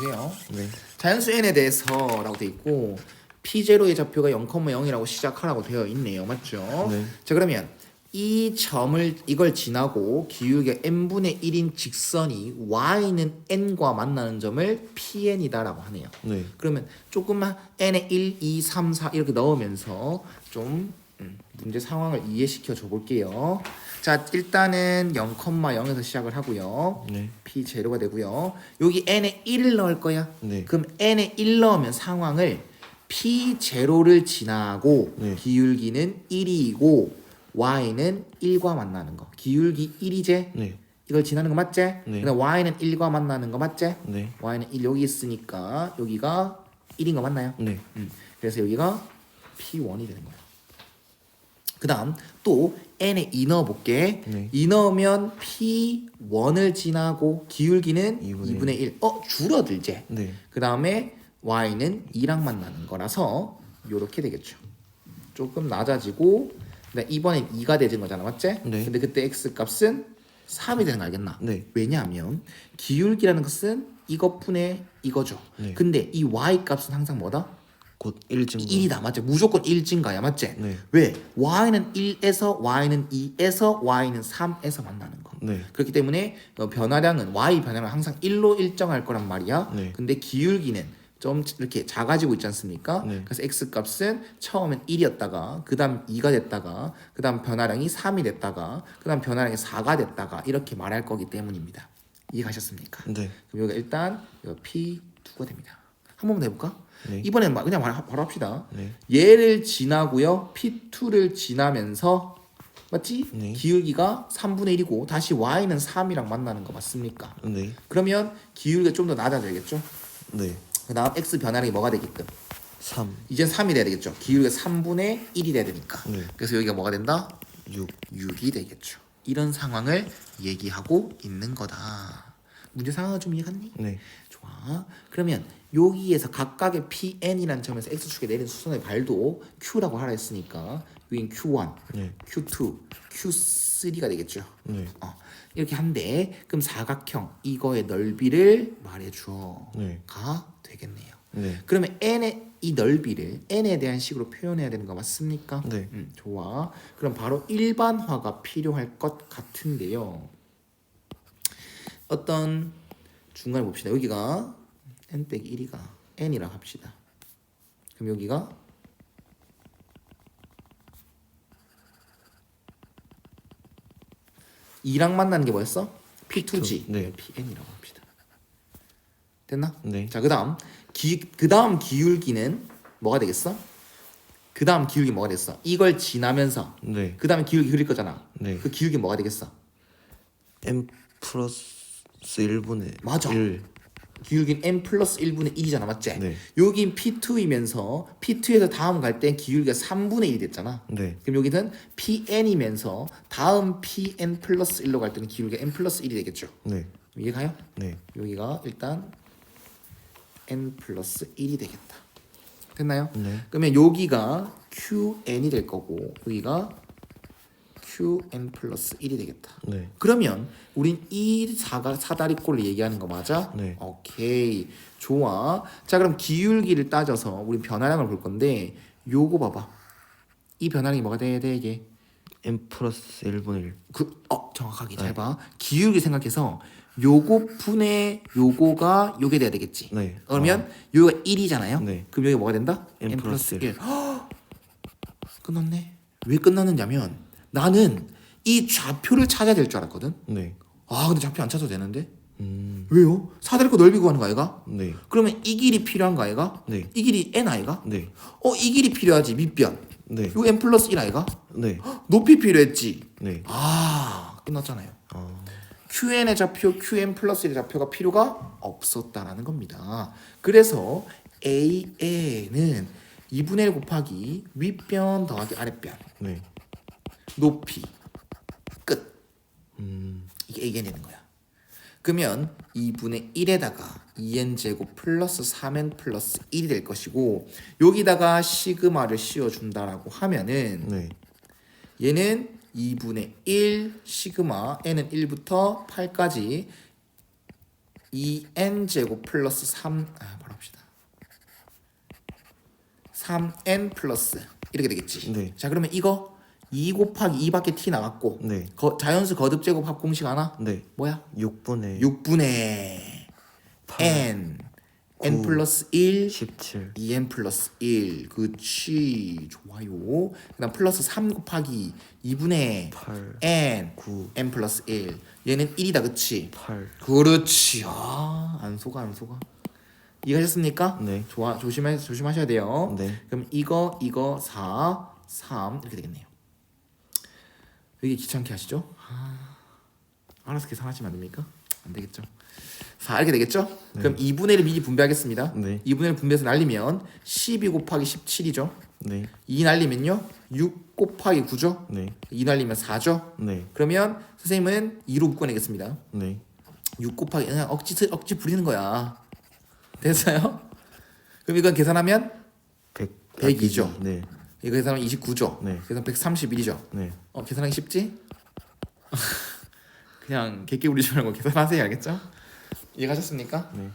돼요. 네. 자연수 n에 대해서라고 돼 있고 p0의 좌표가 0,0이라고 시작하라고 되어 있네요. 맞죠? 네. 자 그러면 이 점을 이걸 지나고 기울기 n분의 1인 직선이 y는 n과 만나는 점을 pn이다라고 하네요. 네. 그러면 조금만 n에 1, 2, 3, 4 이렇게 넣으면서 좀 음, 문제 상황을 이해시켜 줘 볼게요. 자 일단은 0,0에서 시작을 하고요. 네. p 제로가 되고요. 여기 n에 1을 넣을 거야. 네. 그럼 n에 1 넣으면 상황을 p 제로를 지나고 네. 기울기는 1이고 y는 1과 만나는 거. 기울기 1이제 네. 이걸 지나는 거 맞지? 네. 그다음 y는 1과 만나는 거 맞지? 네. y는 1 여기 있으니까 여기가 1인 거 맞나요? 네. 음. 그래서 여기가 p1이 되는 거야. 그다음 또2 넣어 볼게. 네. 2 넣으면 p1을 지나고 기울기는 2분의 2분의 1. 어 줄어들지. 네. 그다음에 y는 2랑 만나는 거라서 요렇게 되겠죠. 조금 낮아지고 근데 이번엔 2가 되는 거잖아. 맞지? 네. 근데 그때 x 값은 3이 되는 거 알겠나? 네. 왜냐하면 기울기라는 것은 이것분의 이거죠. 네. 근데 이 y 값은 항상 뭐다? 곧 1증가. 1이다 맞지? 무조건 1증가야 맞지? 네. 왜? y는 1에서 y는 2에서 y는 3에서 만나는 거. 네. 그렇기 때문에 어, 변화량은 y 변화량은 항상 1로 일정할 거란 말이야. 네. 근데 기울기는 좀 이렇게 작아지고 있지 않습니까? 네. 그래서 x 값은 처음엔 1이었다가 그다음 2가 됐다가 그다음 변화량이 3이 됐다가 그다음 변화량이 4가 됐다가 이렇게 말할 거기 때문입니다. 이해가셨습니까? 네. 그럼 여기가 일단 이거 P2가 됩니다. 한 번만 더 해볼까? 네. 이번엔 막 그냥 말- 바로 합시다. 네. 얘를 지나고요. P2를 지나면서 맞지? 네. 기울기가 3분의 1이고 다시 y는 3이랑 만나는 거 맞습니까? 네. 그러면 기울기가 좀 더 낮아져야겠죠? 네. 그 다음 x 변화량이 뭐가 되게끔? 3. 이젠 3이 돼야 되겠죠? 기울기가 3분의 1이 돼야 되니까. 네. 그래서 여기가 뭐가 된다? 6. 6이 되겠죠. 이런 상황을 얘기하고 있는 거다. 문제 상황을 좀 이해갔니? 네. 좋아. 그러면 여기에서 각각의 PN이라는 점에서 x축에 내린 수선의 발도 Q라고 하라 했으니까 여긴 Q1, 네. Q2, Q3가 되겠죠. 네. 어, 이렇게 한데 그럼 사각형 이거의 넓이를 말해줘. 네. 가 되겠네요. 네. 그러면 n의 이 넓이를 n에 대한 식으로 표현해야 되는 거 맞습니까? 네. 음, 좋아. 그럼 바로 일반화가 필요할 것 같은데요. 어떤 중간에 봅시다. 여기가 n 빼기 1이가 n이라고 합시다. 그럼 여기가 이랑 만나는 게 뭐였어? P2G. 네. PN이라고 합시다. 됐나? 네. 자, 그다음 기 그다음 기울기는 뭐가 되겠어? 그다음 기울기 뭐가 됐어? 이걸 지나면서 네. 그다음에 기울기 그릴 거잖아. 네. 그 기울기 뭐가 되겠어? M 플러스 1분의 맞아. 1. 기울기는 n 플러스 1분의 1이잖아, 맞지? 네. 여긴 P2이면서 P2에서 다음 갈 땐 기울기가 3분의 1이 됐잖아. 네. 그럼 여기는 PN이면서 다음 PN 플러스 1로 갈 때는 기울기가 n 플러스 1이 되겠죠. 네. 이해가요? 네. 여기가 일단 n 플러스 1이 되겠다. 됐나요? 네. 그러면 여기가 qn이 될 거고 여기가 qn 플러스 1이 되겠다. 네. 그러면 우린 이 사가 사다리꼴을 얘기하는 거 맞아? 네. 오케이 좋아. 자 그럼 기울기를 따져서 우린 변화량을 볼 건데 요거 봐봐. 이 변화량이 뭐가 돼야 돼 이게? M 플러스 1분의 1. 그, 어, 정확하게 잘 봐. 기울기 생각해서 요거 분의 요거가 요게 돼야 되겠지. 네. 그러면 요가 1이잖아요. 네. 그럼 여기 뭐가 된다? n 플러스 1. 끝났네. 왜 끝났느냐면 나는 이 좌표를 찾아야 될 줄 알았거든. 네. 아, 근데 좌표 안 찾아도 되는데. 음. 왜요? 사다리꼴 넓이 구하는 거 아이가? 네. 그러면 이 길이 필요한 거 아이가? 네. 이 길이 n 아이가? 네. 어, 이 길이 필요하지 밑변. 네. 요 n 플러스 1 아이가? 네. 높이 필요했지. 네. 아, 끝났잖아요. 아. QN의 좌표, QN 플러스 1의 좌표가 필요가 없었다라는 겁니다. 그래서 AN은 2분의 1 곱하기 윗변 더하기 아랫변 네. 높이 끝 음. 이게 AN이 되는 거야. 그러면 2분의 1에다가 2n 제곱 플러스 3n 플러스 1이 될 것이고 여기다가 시그마를 씌워준다라고 하면은 네. 얘는 2분의 1 시그마 n은 1부터 8까지 2n 제곱 플러스 3 아, 바로 합시다. 3n 플러스 이렇게 되겠지. 네. 자 그러면 이거 2 곱하기 2밖에 t 나갔고 네. 거, 자연수 거듭 제곱 합 공식 하나 네. 뭐야? 6분의 6분의 n n 구. 플러스 1 17. 2n 플러스 1 그치 좋아요 그다음 플러스 3 곱하기 2분의 8. n 9. n 플러스 1 얘는 1이다 그치 8. 그렇지 아안 속아 안 속아 이해하셨습니까? 네. 좋아 조심해 조심하셔야 돼요 네. 그럼 이거 이거 4 3 이렇게 되겠네요 왜 이게 귀찮게 하시죠? 아, 알아서 계산하시면 안 됩니까? 안 되겠죠 4 이렇게 되겠죠? 그럼 2분의 1을 미리 분배하겠습니다 네. 2분의 1 분배해서 날리면 12 곱하기 17이죠 네. 2 날리면요 6 곱하기 9죠 네. 2 날리면 4죠 네. 그러면 선생님은 2로 묶어내겠습니다 네. 6 곱하기 그냥 억지 트- 억지 부리는 거야 됐어요? 그럼 이건 계산하면 100. 100 이죠. 네. 이거 계산하면 29죠 네. 계산 131이죠 네. 어 계산하기 쉽지? 그냥 객기 부리지 말고 계산하세요 알겠죠? 이해가셨습니까? 네.